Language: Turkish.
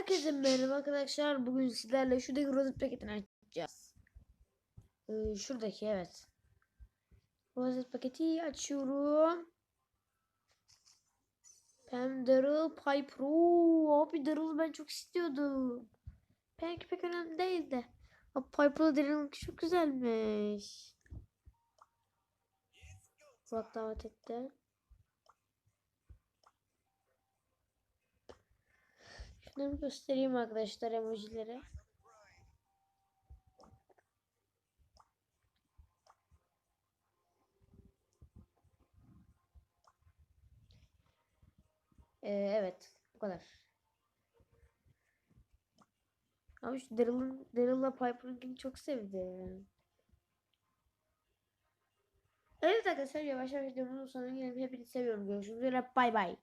Herkese merhaba arkadaşlar. Bugün sizlerle şuradaki rozet paketini açacağız. Ee, şuradaki evet. Rozet paketi açıyorum. Pem Daryl Piper. Oo, abi Daryl ben çok istiyordum. Belki pek önemli değil de. Abi Piper'la Daryl'ın çok güzelmiş. Burak davet etti. Şunları göstereyim arkadaşlar emojileri. Ee, evet bu kadar. Abi şu Daryl'ın Daryl'la Piper'ınkini çok sevdim. Evet arkadaşlar yavaş yavaş videomun sonuna gelelim. Hepinizi seviyorum. Görüşmek üzere. Bay bay.